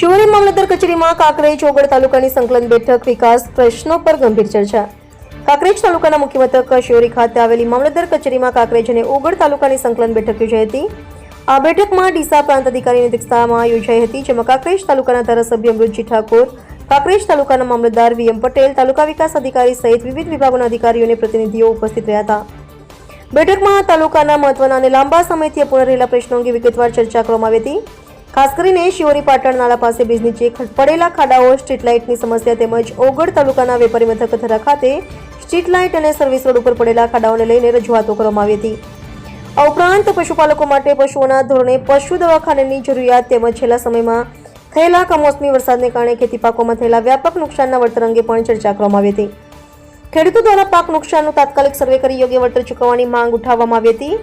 શિવરી મામલતદાર કચેરીમાં કાંકરેજ ઓગળ તાલુકાની સંકલન બેઠક વિકાસ પ્રશ્નો પર ગંભીર ચર્ચા. કાંકરેજ તાલુકાના મુખ્ય મથક શિવરી ખાતે આવેલી મામલતદાર કચેરીમાં કાંકરેજ અને ઓગળ તાલુકાની સંકલન બેઠક યોજાઈ હતી. આ બેઠકમાં ડીસા પ્રાંત અધિકારીની અધ્યક્ષતામાં યોજાઈ હતી, જેમાં કાંકરેજ તાલુકાના ધારાસભ્ય અમૃતજી ઠાકોર, કાંકરેજ તાલુકાના મામલતદાર વીએમ પટેલ, તાલુકા વિકાસ અધિકારી સહિત વિવિધ વિભાગોના અધિકારીઓ અને પ્રતિનિધિઓ ઉપસ્થિત રહ્યા હતા. બેઠકમાં તાલુકાના મહત્વના અને લાંબા સમયથી અપૂર્ણ રહેલા પ્રશ્નો અંગે વિગતવાર ચર્ચા કરવામાં આવી હતી. ખાસ કરીને શિવરી પાટણ નાળા પાસે બ્રિજ નીચે પડેલા ખાડાઓ, સ્ટ્રીટ લાઇટની સમસ્યા તેમજ ઓગળ તાલુકાના વેપારી મથક થરા ખાતે સ્ટ્રીટ લાઇટ અને સર્વિસ રોડ ઉપર પડેલા ખાડાઓને લઈને રજૂઆતો કરવામાં આવી હતી. આ ઉપરાંત પશુપાલકો માટે પશુઓના ધોરણે પશુ દવાખાનાની જરૂરિયાત તેમજ છેલ્લા સમયમાં થયેલા કમોસમી વરસાદને કારણે ખેતી પાકોમાં થયેલા વ્યાપક નુકસાનના વળતર અંગે પણ ચર્ચા કરવામાં આવી હતી. ખેડૂતો દ્વારા પાક નુકસાનનું તાત્કાલિક સર્વે કરી યોગ્ય વળતર ચૂકવવાની માંગ ઉઠાવવામાં આવી હતી.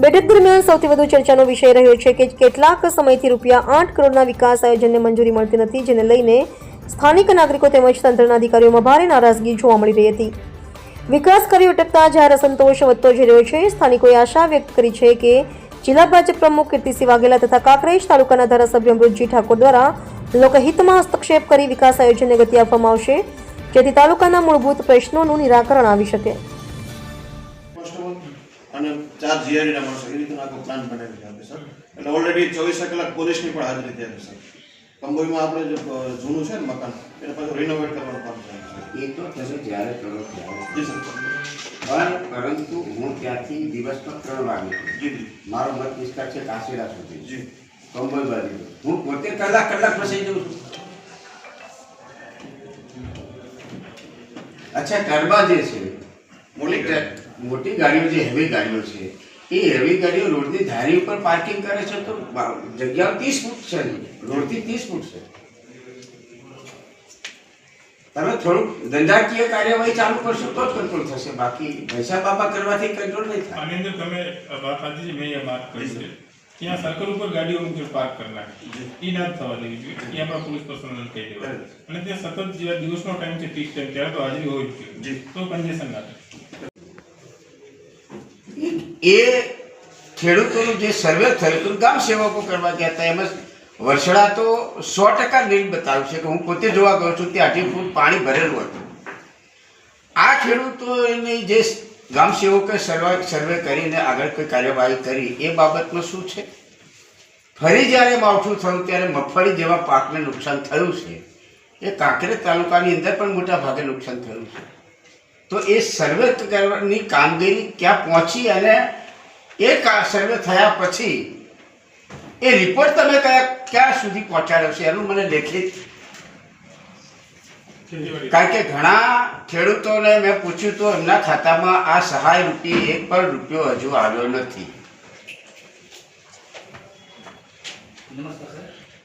બેઠક દરમિયાન સૌથી વધુ ચર્ચાનો વિષય રહ્યો છે કે કેટલાક સમયથી રૂપિયા આઠ કરોડના વિકાસ આયોજનને મંજૂરી મળતી નથી, જેને લઈને સ્થાનિક નાગરિકો તેમજ તંત્રના અધિકારીઓમાં ભારે નારાજગી જોવા મળી રહી હતી. વિકાસ કાર્યો અટકતા જાહેર અસંતોષ વધતો જઈ રહ્યો છે. સ્થાનિકોએ આશા વ્યક્ત કરી છે કે જિલ્લા ભાજપ પ્રમુખ કીર્તિસિંહ વાઘેલા તથા કાંકરેજ તાલુકાના ધારાસભ્ય અમૃતજી ઠાકોર દ્વારા લોકહિતમાં હસ્તક્ષેપ કરી વિકાસ આયોજનને ગતિ આપવામાં આવશે, જેથી તાલુકાના મૂળભૂત પ્રશ્નોનું નિરાકરણ આવી શકે. અને ચાર જીઆરડી ના માણસો એ રીતનો આખો પ્લાન બનાવી છે આપણે સર એટલે ઓલરેડી ચોવીસ કલાક પોલીસની પણ હાજરી ત્યારે સર કંબોઈમાં આપણે જે જૂનું છે ને મકાન એને પાછું રિનોવેટ કરવાનું કામ છે. એ તો થશે જ્યારે કરો ત્યારે. જી સર. પણ પરંતુ હું ત્યાંથી દિવસનો ત્રણ વાગે મારો મત વિસ્તાર છે કાશીડા સુધી. જી. કંબોઈ બાજુ. હું પોતે કલાક કલાક ફસાઈ જઉં છું. અચ્છા ગરબા જે છે મોલી મોટી ગાડીઓ જે હેવી ગાડીઓ છે એ હેવી ગાડીઓ રોડની ધારી ઉપર પાર્કિંગ કરે છે તો જગ્યાઓ ત્રીસ ફૂટ છે રોડથી ત્રીસ ફૂટ છે. તમે થોડુંક ધંધાકીય કાર્યવાહી ચાલુ કરશો તો જ કંટ્રોલ થશે. બાકી પૈસા બાબા કરવાથી કંટ્રોલ નહીં થાય. આની અંદર તમે વાત સાચી મેં એ વાત કરી છે. ત્યાં સર્કલ ઉપર ગાડીઓ મૂકી પાર્ક કરી નાખે. એ ના થવા દેવી જોઈએ. એ આપણા પોલીસ પર્સનલ કહી દેવા. અને ત્યાં સતત જેવા દિવસનો ટાઈમ છે પીક ટાઈમ ત્યારે તો હાજરી હોવી જ જોઈએ તો કન્જેશન ના થાય. એ ખેડૂતોનું જે સર્વે થયું હતું, ગામ સેવકો કરવા ગયા હતા, એમાં વરસડા તો સો ટકા નીલ બતાવ્યું છે કે હું પોતે જોવા ગયો છું ત્યાં અઢી ફૂટ પાણી ભરેલું હતું. આ ખેડૂતોની જે ગામ સેવકોએ સર્વે સર્વે કરીને આગળ કોઈ કાર્યવાહી કરી, એ બાબતમાં શું છે? ફરી જ્યારે માવઠું થયું, ત્યારે મગફળી જેવા પાકને નુકસાન થયું છે. એ કાંકરેજ તાલુકાની અંદર પણ મોટા ભાગે નુકસાન થયું છે. તો એ સર્વે કરવાની કામગીરી ક્યાં પહોંચી અને એ કા- સર્વે થયા પછી એ રિપોર્ટ તમે કયા ક્યાં સુધી પહોંચાડ્યો છે એનું મને લેખિત કારણ કે ઘણા ખેડૂતોને મેં પૂછ્યું તો એમના ખાતામાં આ સહાય રૂપી એક પણ રૂપિયો હજુ આવ્યો નથી. નમસ્કાર સર.